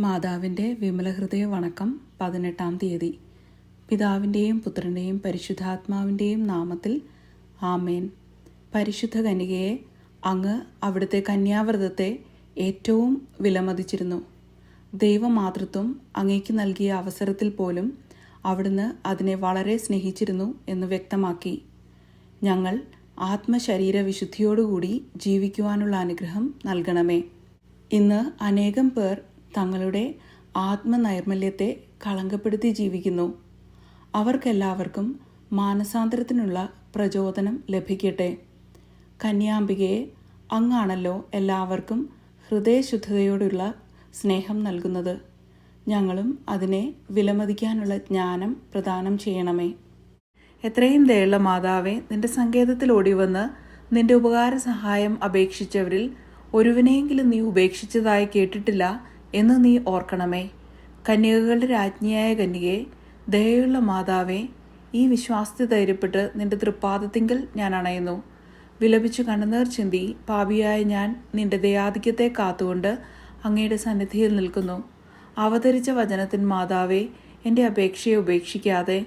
മാതാവിന്റെ വിമലഹൃദയ വണക്കം പതിനെട്ടാം തീയതി. പിതാവിന്റെയും പുത്രന്റെയും പരിശുദ്ധാത്മാവിന്റെയും നാമത്തിൽ ആമേൻ. പരിശുദ്ധ കനികയെ അങ്ങ് അവിടുത്തെ കന്യാവ്രതത്തെ ഏറ്റവും വിലമതിച്ചിരുന്നു. ദൈവമാതൃത്വം അങ്ങേക്ക് നൽകിയ അവസരത്തിൽ പോലും അവിടുന്ന് അതിനെ വളരെ സ്നേഹിച്ചിരുന്നു എന്ന് വ്യക്തമാക്കി. ഞങ്ങൾ ആത്മശരീര വിശുദ്ധിയോടുകൂടി ജീവിക്കുവാനുള്ള അനുഗ്രഹം നൽകണമേ. ഇന്ന് അനേകം പേർ തങ്ങളുടെ ആത്മനൈർമല്യത്തെ കളങ്കപ്പെടുത്തി ജീവിക്കുന്നു. അവർക്കെല്ലാവർക്കും മാനസാന്തരത്തിനുള്ള പ്രചോദനം ലഭിക്കട്ടെ. കന്യാംബികയെ അങ്ങാണല്ലോ എല്ലാവർക്കും ഹൃദയശുദ്ധതയോടുള്ള സ്നേഹം നൽകുന്നത്. ഞങ്ങളും അതിനെ വിലമതിക്കാനുള്ള ജ്ഞാനം പ്രദാനം ചെയ്യണമേ. എത്രയും ദയുള്ള മാതാവെ നിന്റെ സങ്കേതത്തിൽ ഓടിവന്ന് നിന്റെ ഉപകാര സഹായം അപേക്ഷിച്ചവരിൽ ഒരുവനെയെങ്കിലും നീ ഉപേക്ഷിച്ചതായി കേട്ടിട്ടില്ല എന്ന് നീ ഓർക്കണമേ. കന്യകകളുടെ രാജ്ഞിയായ കന്യകെ ദയയുള്ള മാതാവേ ഈ വിശ്വാസത്തെ ധൈര്യപ്പെട്ട് നിന്റെ തൃപ്പാദത്തിങ്കിൽ ഞാൻ അണയുന്നു. വിലപിച്ചു കണ്ണുനീർ ചിന്തി പാപിയായ ഞാൻ നിന്റെ ദയാധിക്യത്തെ കാത്തുകൊണ്ട് അങ്ങയുടെ സന്നിധിയിൽ നിൽക്കുന്നു. അവതരിച്ച വചനത്തിൻ മാതാവേ എന്റെ അപേക്ഷയെ ഉപേക്ഷിക്കാതെ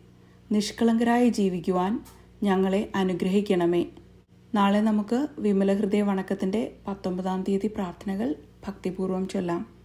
നിഷ്കളങ്കരായി ജീവിക്കുവാൻ ഞങ്ങളെ അനുഗ്രഹിക്കണമേ. നാളെ നമുക്ക് വിമലഹൃദയ വണക്കത്തിന്റെ പത്തൊമ്പതാം തീയതി പ്രാർത്ഥനകൾ ഭക്തിപൂർവം ചൊല്ലാം.